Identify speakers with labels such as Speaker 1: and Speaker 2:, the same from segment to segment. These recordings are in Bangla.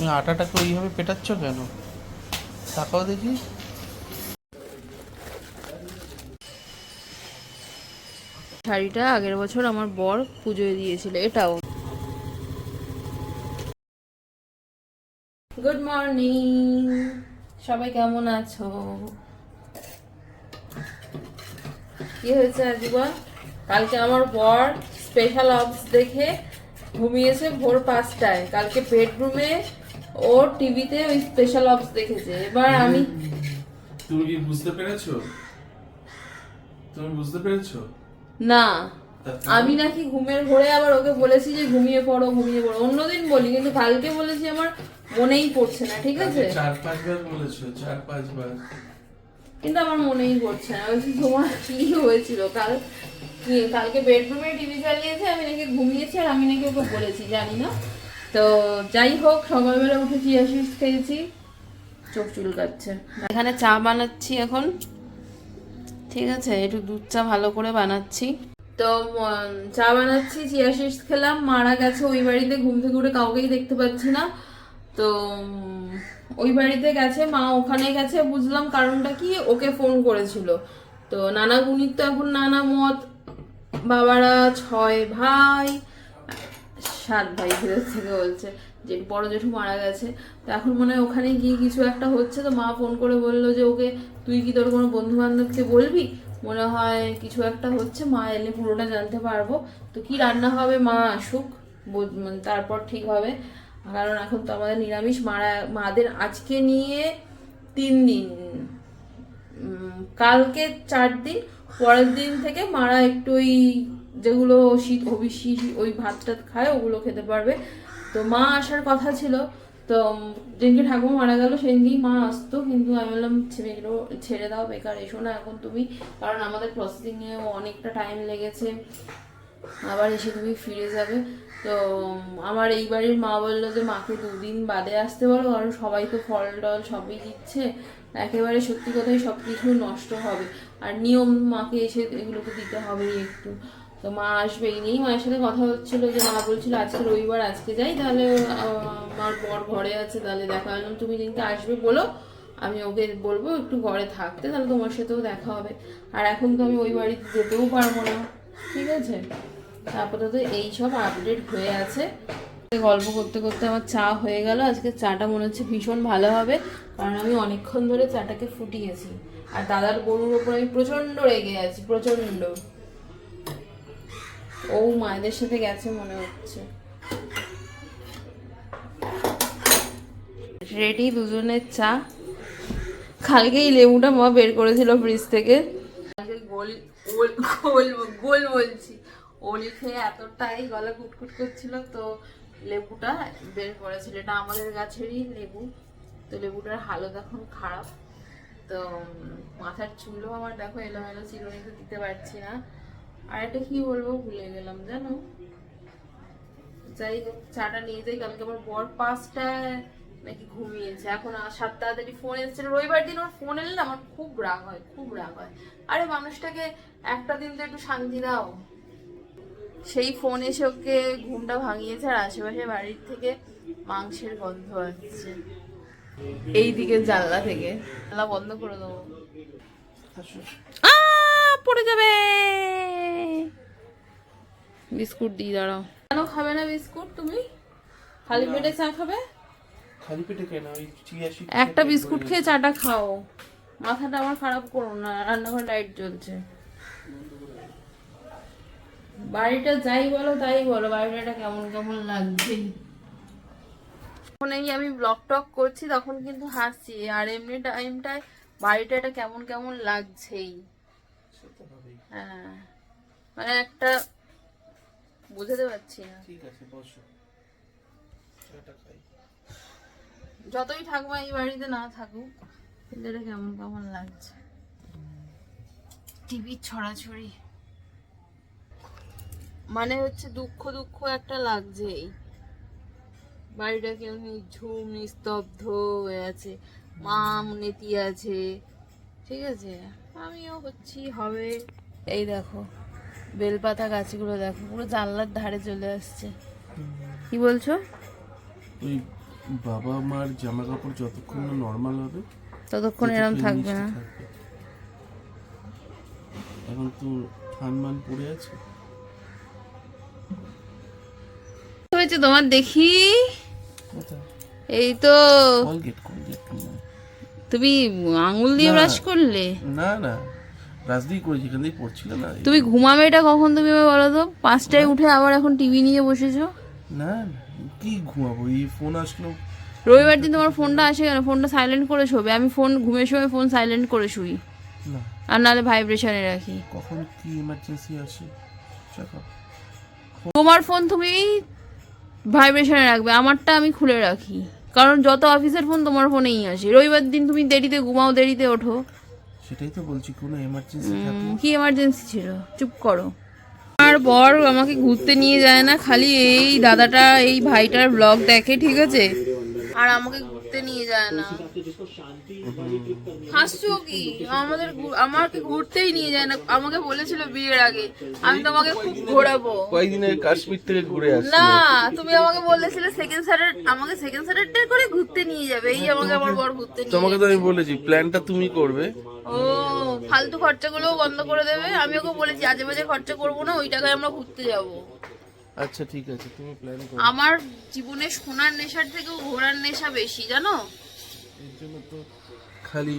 Speaker 1: তুমি আটাটাকে ওইভাবে পেটাচ্ছ কেন? তাকাও দেখি।
Speaker 2: শাড়িটা আগের বছর আমার বর পুজোয় দিয়েছিল এটাও। গুড মর্নিং সবাই কেমন আছো? কি হয়েছে আজীবন? কালকে আমার বর স্পেশাল অপস দেখে ঘুমিয়েছে ভোর পাঁচটায়। কালকে বেডরুমে ও টিভিতে ওই স্পেশাল অপস দেখেছে। এবার আমি
Speaker 1: তুমি কি বুঝতে পেরেছ? তুমি বুঝতে পেরেছ?
Speaker 2: না। আমি নাকি ঘুমের ঘোরে আবার ওকে বলেছি যে ঘুমিয়ে পড়ো ঘুমিয়ে পড়ো। অন্যদিন বলি কিন্তু কালকে বলেছি আমার মনেই পড়ছে না ঠিক আছে?
Speaker 1: চার পাঁচবার বলেছ চার পাঁচবার।
Speaker 2: কিন্তু আমার মনেই পড়ছে না। বলছি তোমার কি হয়েছিল? কাল কালকে বেডরুমে টিভি চালিয়েছে আমি নাকি ঘুমিয়েছি আর আমি নাকি ওকে বলেছি জানি না। তো যাই হোক, সকালবেলা উঠে চিয়া খেয়েছি। চোখ চুল চুলকাচ্ছে। এখানে চা বানাচ্ছি এখন। ঠিক আছে, একটু দুধ চা ভালো করে বানাচ্ছি। তো চা বানাচ্ছি, চিয়া খেলাম। মারা গেছে ওই বাড়িতে, ঘুম থেকে উঠে কাউকেই দেখতে পাচ্ছি না। তো ওই বাড়িতে গেছে, মা ওখানে গেছে। বুঝলাম কারণটা কি, ওকে ফোন করেছিল। তো, নানা গুণিত তো এখন, নানা মত, বাবারা, ছয় ভাই সাত ভাই ফেরত থেকে বলছে যে বড় জেঠু মারা গেছে। তো এখন মনে হয় ওখানে গিয়ে কিছু একটা হচ্ছে। তো মা ফোন করে বলল যে ওকে, তুই কি তোর কোনো বন্ধু বান্ধবকে বলবি? মনে হয় কিছু একটা হচ্ছে, মা এলে পুরোটা জানতে পারব। তো কি রান্না হবে মা? আসুক মানে তারপর ঠিক হবে। কারণ এখন তো আমাদের নিরামিষ, মারা, মাদের আজকে নিয়ে তিন দিন। কালকে চার দিন, পরের দিন থেকে মারা একটু ওই যেগুলো শীত হবিষি ওই ভাত টাত খায়, ওগুলো খেতে পারবে। তো মা আসার কথা ছিল, তো যেদিনকে ঠাকুমা মারা গেল, সেদিনকেই মা আসতো। কিন্তু আমি বললাম ছেড়ে ছেড়ে দাও, বেকার, এসো না এখন তুমি। কারণ আমাদের প্রসেসিংয়ে অনেকটা টাইম লেগেছে। আবার এসে তুমি ফিরে যাবে। তো আমার এই বাড়ির মা বলল যে, মাকে দুদিন বাদে আসতে বলো, কারণ সবাই তো ফল টল সবই দিচ্ছে। একেবারে সত্যি কথাই সব কিছু নষ্ট হবে। আর নিয়ম মাকে এসে এগুলোকে দিতে হবেই একটু। তো মা আসবে এই নিয়েই মায়ের সাথে কথা হচ্ছিল যে মা বলছিল, আজকে রবিবার, আজকে যাই, তাহলে আমার বর ঘরে আছে, তাহলে দেখা হলাম তুমি যেদিনকে আসবে বলো, আমি ওকে বলব, একটু ঘরে থাকতে, তাহলে তোমার সাথেও দেখা হবে। আর এখন তো আমি ওই বাড়িতে যেতেও পারব না। ঠিক আছে? আপাতত এই সব আপডেট হয়ে আছে। গল্প করতে করতে আমার চা হয়ে গেল। আজকে চাটা মনে হচ্ছে ভীষণ ভালো হবে, কারণ আমি অনেকক্ষণ ধরে চাটাকে ফুটিয়েছি। আর দাদার গরুর ওপর আমি প্রচণ্ড রেগে আছি প্রচণ্ড ও মায়েদের সাথে গেছে মনে হচ্ছে। রেডি দুজনের চা। কালকে এই লেবুটা মা বের করেছিল ফ্রিজ থেকে। গোল গোল গোল গোল বলছি। ওল খেয়ে এতটাই গলা কুটকুট করছিল, তো লেবুটা বের করেছিল। এটা আমাদের গাছেরই লেবু। তো লেবুটার হালত এখন খারাপ। তো মাথার চুলও আমার দেখো এলোমেলো চিরুনিতে দিতে পারছি না। আর একটা কি বলব ভুলে গেলাম জানো? যাই হোক চাটা নিয়ে যাই কালকে আমার বর পাঁচটায় নাকি ঘুমিয়েছে। এখন আর সাত তাড়াতাড়ি ফোন এসেছিল। রবিবার দিন ওর ফোন এলে না আমার খুব রাগ হয় খুব রাগ হয়। আরে মানুষটাকে একটা দিন তো একটু শান্তি দাও। সেই ফোন এসে ওকে ঘুমটা ভাঙিয়েছে আর আশেপাশে বাড়ির থেকে মাংসের গন্ধ আসছে। এই দিকে জানলা থেকে। জানলা বন্ধ করে দেবো। আ পড়ে যাবে। বিস্কুট দিই দাঁড়াও। কেন খাবে না বিস্কুট তুমি? খালি পেটে চা খাবে?
Speaker 1: খালি পেটে কেন? ওই
Speaker 2: একটা বিস্কুট খেয়ে চাটা খাও। মাথাটা আমার খারাপ করো না রান্নাঘর লাইট জ্বলছে। বাড়িটা যাই বলো তাই বলো বাড়িটা কেমন কেমন লাগছে? যখন এই আমি ব্লগ টক করছি তখন কিন্তু হাসছি। আর এমনি টাইমটায় বাড়িটা এটা কেমন কেমন লাগছেই। হ্যাঁ। মানে একটা বুঝাতে পারছি না।
Speaker 1: ঠিক আছে বসো।
Speaker 2: যতই থাকব এই বাড়িতে না থাকুক কিন্তু এটা কেমন কেমন লাগছে। টিভির ছড়াছড়ি। মানে হচ্ছে দুঃখ দুঃখ একটা লাগছেই বাড়িটা কেউ ঝুম নিস্তব্ধ হয়ে আছে। মাম নেতি আছে। ঠিক আছে? আমিও হচ্ছি হবে। এই দেখো বেলপাতা গাছগুলো দেখো পুরো জানলার ধারে চলে আসছে। কি বলছো?
Speaker 1: ওই
Speaker 3: বাবা মার জামা কাপড় যতক্ষণ না নর্মাল হবে
Speaker 2: ততক্ষণ
Speaker 3: এরকম
Speaker 2: থাকবে না?
Speaker 3: এখন তো ঠান মান পড়ে আছে।
Speaker 2: হয়েছে তোমার দেখি? এই তো। তুমি আঙুল দিয়ে। ব্রাশ করলে?
Speaker 3: না না। রাজদিই করেছি এখান না
Speaker 2: তুমি ঘুমাবে এটা কখন তুমি বলো তো? পাঁচটায় উঠে আবার এখন টিভি নিয়ে বসেছো?
Speaker 3: না কি ঘুমাবো? এই ফোন আসলো।
Speaker 2: রবিবার দিন তোমার ফোনটা আসে কেন? ফোনটা সাইলেন্ট করে শোবে। আমি ফোন ঘুমের সময় ফোন সাইলেন্ট করে শুই।
Speaker 3: না।
Speaker 2: আর নাহলে ভাইব্রেশনে রাখি।
Speaker 3: কখন কি ইমার্জেন্সি আসে
Speaker 2: তোমার ফোন তুমি ভাইব্রেশনে রাখবে। আমারটা আমি খুলে রাখি। কারণ যত অফিসের ফোন তোমার ফোনেই আসে। রবিবার দিন তুমি দেরিতে ঘুমাও দেরিতে ওঠো।
Speaker 3: সেটাই তো বলছি কোনো এমার্জেন্সি
Speaker 2: কি এমার্জেন্সি ছিল? চুপ করো। আর বর আমাকে ঘুরতে নিয়ে যায় না খালি এই দাদাটা এই ভাইটার ব্লগ দেখে ঠিক আছে? আর আমাকে ঘুরতে নিয়ে যায় না। হাসছো কি? আমাদের আমাকে ঘুরতেই নিয়ে যায় না। আমাকে বলেছিল বিয়ের আগে আমি তোমাকে খুব ঘোরাবো।
Speaker 3: কয়েকদিন আগে কাশ্মীর থেকে ঘুরে আসছি
Speaker 2: না তুমি আমাকে বলেছিলে সেকেন্ড স্যাটার আমাকে সেকেন্ড স্যাটারডে করে ঘুরতে নিয়ে যাবে। এই আমাকে আমার বর ঘুরতে নিয়ে
Speaker 3: তোমাকে তো আমি বলেছি প্ল্যানটা তুমি করবে।
Speaker 2: ও ফালতু খরচাগুলোও বন্ধ করে দেবে। আমি ওকে বলেছি আজে বাজে খরচা করব না ওই টাকায় আমরা ঘুরতে যাব।
Speaker 3: আচ্ছা ঠিক আছে তুমি প্ল্যান করো।
Speaker 2: আমার জীবনে সোনার নেশার থেকেও ঘোরার নেশা বেশি জানো?
Speaker 3: এর জন্য তো খালি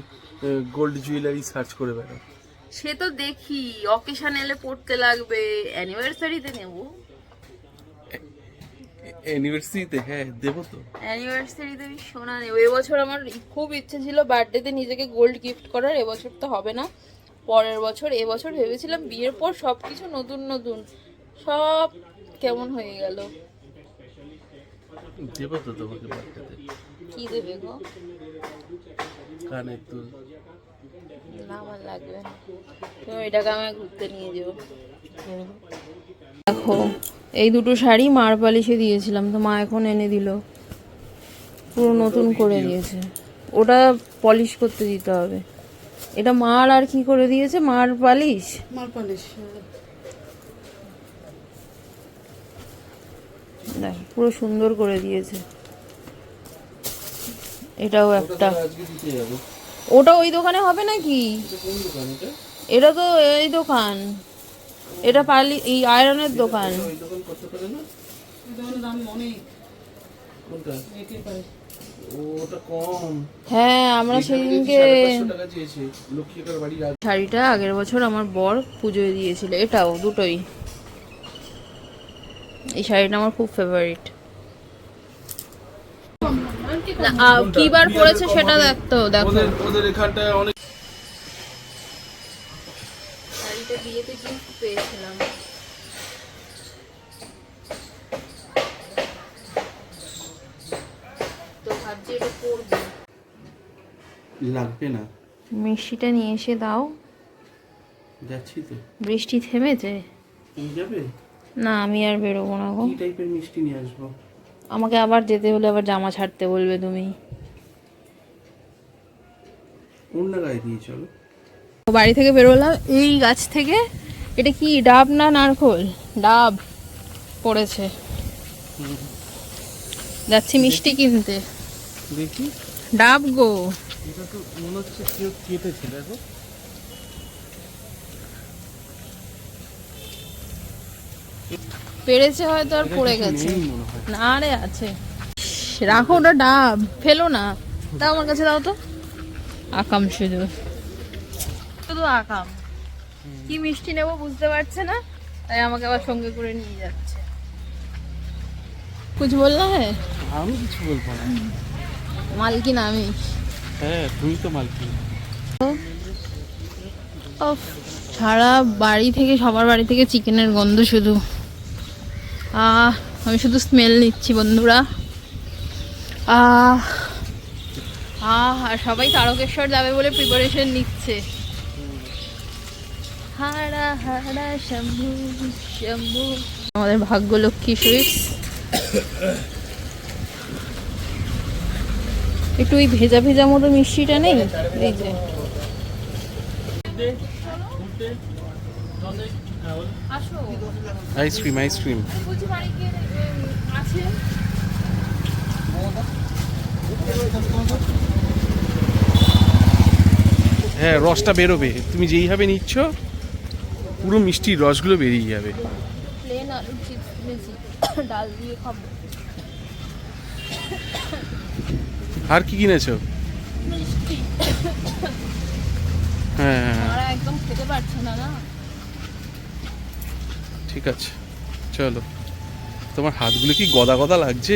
Speaker 3: গোল্ড জুয়েলারি সার্চ করে বেড়াও।
Speaker 2: সে তো দেখি অকেশন এলে পড়তে লাগবে। অ্যানিভার্সারিতে নেব।
Speaker 3: ইউনিভার্সিটিতে হ্যাঁ দেবো তো।
Speaker 2: অ্যানিভার্সারিতে আমি সোনা নেব। এবছর আমার খুব ইচ্ছে ছিল বার্থডেতে নিজেকে গোল্ড গিফট করার এবছর তো হবে না। পরের বছর এবছর ভেবেছিলাম বিয়ের পর সব কিছু নতুন নতুন। সব কেমন হয়ে গেল?
Speaker 3: দেবো তো তোমাকে
Speaker 2: কি দেবে গো?
Speaker 3: কানের দুল।
Speaker 2: না আমার লাগবে না। তুমি ওই টাকা আমায় ঘুরতে নিয়ে যাও। দেখো এই দুটো শাড়ি মার পালিশে দিয়েছিলাম তো মা এখন এনে দিল। পুরো নতুন করে দিয়েছে। ওটা পলিশ করতে দিতে হবে। এটা মার আর কি করে দিয়েছে? মার পালিশ? মার পালিশ দেখ পুরো সুন্দর করে দিয়েছে। এটাও একটা। ওটা ওই দোকানে হবে নাকি?
Speaker 3: এটা
Speaker 2: তো এই দোকান। এটা পালি এই আয়রনের দোকান।
Speaker 3: ওই দোকান করতে পারে না? কোনটা? ওটা কম।
Speaker 2: হ্যাঁ আমরা সেদিনকে শাড়িটা আগের বছর আমার বর পুজোয় দিয়েছিল। এটাও দুটোই। এই শাড়িটা আমার খুব ফেভারিট কি বার পড়েছে সেটা দেখতো দেখো।
Speaker 3: ওদের ওদের এখানটায় অনেক
Speaker 2: শাড়িটা বিয়েতে গিফট পেয়েছিলাম। তো ভাবছি এটা পরবো।
Speaker 3: লাগবে না।
Speaker 2: মিষ্টিটা নিয়ে এসে দাও।
Speaker 3: যাচ্ছি তো।
Speaker 2: বৃষ্টি থেমেছে।
Speaker 3: যাবে?
Speaker 2: না আমি আর বেরোবো না গো।
Speaker 3: টাইপের মিষ্টি নিয়ে আসব?
Speaker 2: আমাকে আবার যেতে হলে আবার জামা ছাড়তে বলবে তুমি।
Speaker 3: অন্য গায়ে দিয়ে চলো?
Speaker 2: বাড়ি থেকে বেরোলাম এই গাছ থেকে। এটা কি ডাব না নারকোল? ডাব পড়েছে। যাচ্ছি মিষ্টি কিনতে।
Speaker 3: দেখি।
Speaker 2: ডাব গো।
Speaker 3: এটা তো মনে হচ্ছে কেউ কেটেছে দেখো।
Speaker 2: পেরেছে হয়তো আর পড়ে গেছে। না রে আছে। রাখো ওটা ডাব। ফেলো না। দাও আমার কাছে দাও তো। আকাম শুধু। শুধু আকাম। কি মিষ্টি নেব বুঝতে পারছে না তাই আমাকে আবার সঙ্গে করে নিয়ে যাচ্ছে। কুছ বলনা হ্যাঁ
Speaker 3: আমি কিছু বলব না।
Speaker 2: মালকিন আমি।
Speaker 3: হ্যাঁ তুমি তো মালকি
Speaker 2: উফ, সারা বাড়ি থেকে সবার বাড়ি থেকে চিকেনের গন্ধ শুধু। আমি শুধু স্মেল নিচ্ছি, বন্ধুরা। আর সবাই তারকেশ্বর যাবে বলে প্রিপারেশন নিচ্ছে। হারা হারা, শম্ভু শম্ভু। আমাদের ভাগ্যলক্ষ্মী সুইটস একটু ওই ভেজা ভেজা মতো মিষ্টিটা নেই? এই যে।
Speaker 3: আইসক্রিম আইসক্রিম হ্যাঁ রসটা বেরোবে। তুমি যেইভাবে নিচ্ছ পুরো মিষ্টির রসগুলো বেরিয়ে যাবে। আর কি কিনেছো? হ্যাঁ, হ্যাঁ, হ্যাঁ।
Speaker 2: একদম খেতে পারছে না না?
Speaker 3: ঠিক আছে চলো। তোমার হাতগুলো কি গদা গদা লাগছে।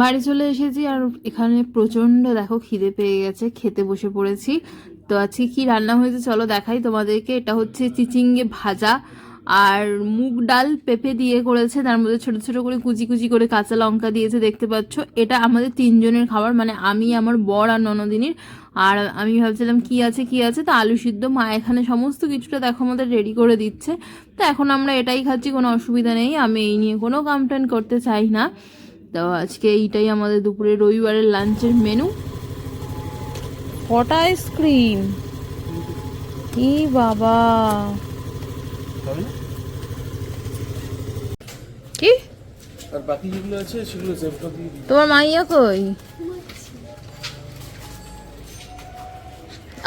Speaker 2: বাড়ি চলে এসেছি আর এখানে প্রচণ্ড দেখো খিদে পেয়ে গেছে খেতে বসে পড়েছি। তো আজকে কি রান্না হয়েছে চলো দেখাই। তোমাদেরকে এটা হচ্ছে চিচিঙ্গে ভাজা। আর মুগ ডাল পেঁপে দিয়ে করেছে তার মধ্যে ছোট ছোট করে কুচি কুচি করে কাঁচা লঙ্কা দিয়েছে দেখতে পাচ্ছ। এটা আমাদের তিনজনের খাবার মানে আমি আমার বর আর ননদিনীর। আর আমি ভাবছিলাম কি আছে কি আছে তো আলু সিদ্ধ। মা এখানে সমস্ত কিছুটা দেখো আমাদের রেডি করে দিচ্ছে। তো এখন আমরা এটাই খাচ্ছি কোনো অসুবিধা নেই। আমি এই নিয়ে কোনো কমপ্লেন করতে চাই না। তো আজকে এইটাই আমাদের দুপুরে রবিবারের লাঞ্চের মেনু কটা আইসক্রিম কি বাবা? কি?
Speaker 3: আর বাকি যেগুলো আছে সেগুলো জেবটা দিয়ে
Speaker 2: তোমার মাইয়া কই?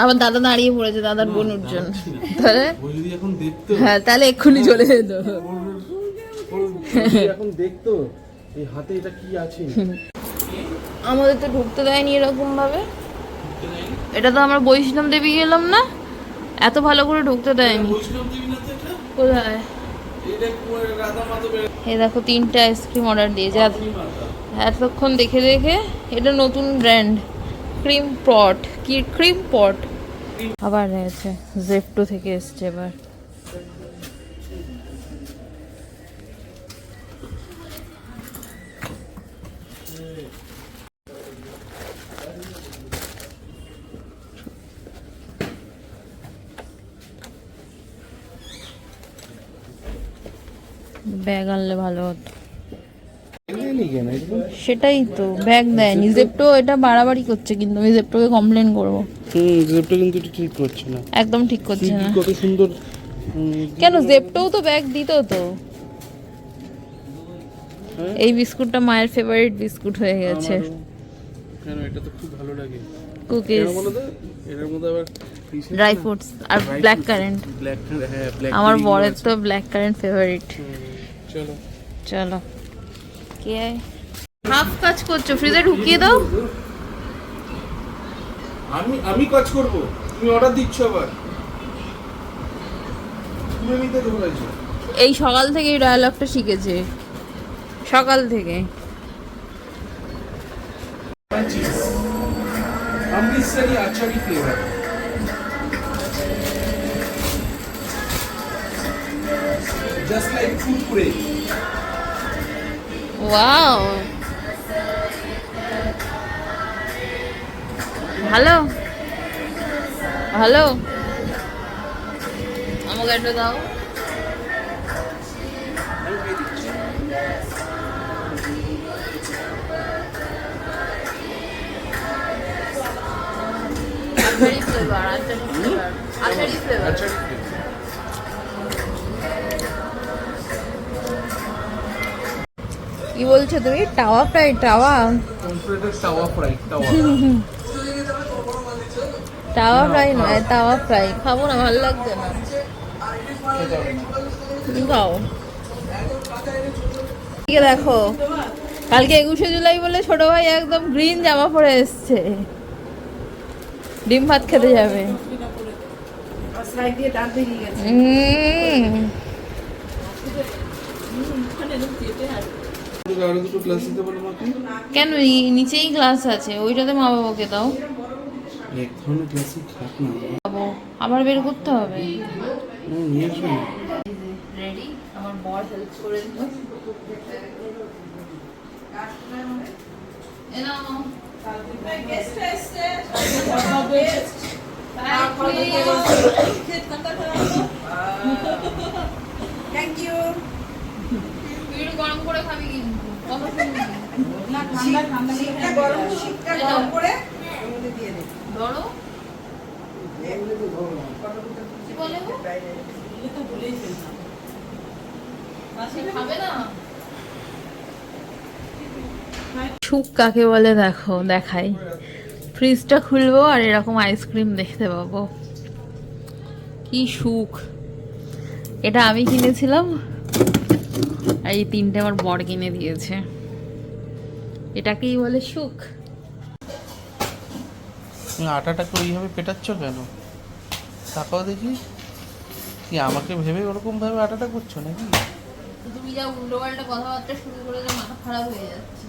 Speaker 2: আবার দাদা দাঁড়িয়ে পড়েছে দাদার বোনুর জন্য তাহলে?
Speaker 3: এখন দেখতো
Speaker 2: হ্যাঁ তাহলে এক্ষুনি চলে যেত।
Speaker 3: এখন দেখতো এই হাতে এটা কি আছে।
Speaker 2: আমাদের তো ঢুকতে দেয়নি এরকম ভাবে। এটা তো আমরা বৈষ্ণব দেবী গেলাম না? এত ভালো করে ঢুকতে দেয়নি। কোথায়? এই দেখো তিনটা আইসক্রিম অর্ডার দিয়েছে। এতক্ষণ দেখে দেখে এটা নতুন ব্র্যান্ড, ক্রিম পট। কি, ক্রিম পট? আবার রয়েছে জেপটো থেকে এসছে এবার। ব্যাগ আনলে ভালো হতো। সেটাই তো ব্যাগ দেয়নি জেপটো এটা বাড়াবাড়ি করছে কিন্তু আমি জেপটোকে কমপ্লেন করব।
Speaker 3: হুম জেবটা কিন্তু ঠিক করছে না।
Speaker 2: একদম ঠিক করছে না।
Speaker 3: কত সুন্দর
Speaker 2: কেন জেপটোও তো ব্যাগ দিত তো?
Speaker 3: হ্যাঁ?
Speaker 2: এই বিস্কুটটা মায়ের ফেভারিট বিস্কুট হয়ে গেছে।
Speaker 3: কেন এটা তো খুব ভালো লাগে।
Speaker 2: কুকিজ
Speaker 3: এটার মধ্যে আবার
Speaker 2: ড্রাই ফ্রুটস আর ব্ল্যাক কারেন্ট
Speaker 3: ব্ল্যাক হ্যাঁ ব্ল্যাক
Speaker 2: আমার বরের তো ব্ল্যাক কারেন্ট ফেভারিট
Speaker 3: চলো।
Speaker 2: চলো। কে? হাফ কাজ করছ ফ্রিজে ঢুকিয়ে দাও।
Speaker 3: আমি আমি কাজ করব। তুমি অর্ডার দিচ্ছ আবার। তুমি নিতে ঢোকাইছো
Speaker 2: এই সকাল থেকে এই ডায়ালগটা শিখেছে। সকাল থেকে।
Speaker 3: Amritsari achari flavour just like Kurkure
Speaker 2: wow ভালো ভালো আমাকে একটা দাও। Achari flavour achari flavour achari. Flavour কি বলছো তুমি? টাওয়া ফ্রাই টাওয়া। টাওয়া ফ্রাই নয় টাওয়া ফ্রাই। খাব না ভালো লাগছে না। খাও। দেখো কালকে একুশে জুলাই বলে ছোট ভাই একদম গ্রিন জামা পরে এসছে। ডিম ভাত খেতে যাবে। উম,
Speaker 3: আরও দুটো ক্লাস দিতে বলো মাকে
Speaker 2: কেন নিচেই গ্লাস আছে ওইটাতে মা বাবাকে দাও।
Speaker 3: এক ধরনের ক্লাসই খাক না
Speaker 2: খাব আবার বের করতে হবে?
Speaker 3: নিয়ে আসবে
Speaker 2: রেডি আমার বর হেল্প করে দিল।
Speaker 4: থ্যাংক ইউ
Speaker 2: গরম করে খাবি কিন্তু। সুখ কাকে বলে দেখো, দেখাই। ফ্রিজটা খুলবো আর এরকম আইসক্রিম দেখতে পাবো। কি সুখ। এটা আমি কিনেছিলাম। আর এই তিনটে আমার বর কিনে দিয়েছে। এটাকেই বলে সুখ।
Speaker 3: তুমি আটাটাকে ওইভাবে পেটাচ্ছ কেন? তাকাও দেখি। কি আমাকে ভেবে ওরকম ভাবে আটাটা করছ নাকি?
Speaker 2: তুমি যা উল্টো পাল্টা কথাবার্তা শুরু করে মাথা খারাপ হয়ে যাচ্ছে।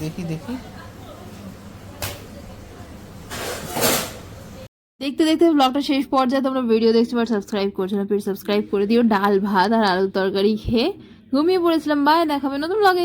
Speaker 3: দেখি দেখি।
Speaker 2: দেখতে দেখতে ব্লগটা শেষ পর্যায়ে তোমরা ভিডিও দেখছ বা সাবস্ক্রাইব করছ না প্লিজ সাবস্ক্রাইব করে দিও। ডাল, ভাত আর আলুর তরকারি খেয়ে ঘুমিয়ে পড়েছিলাম। বাই দেখাবে নতুন ব্লগে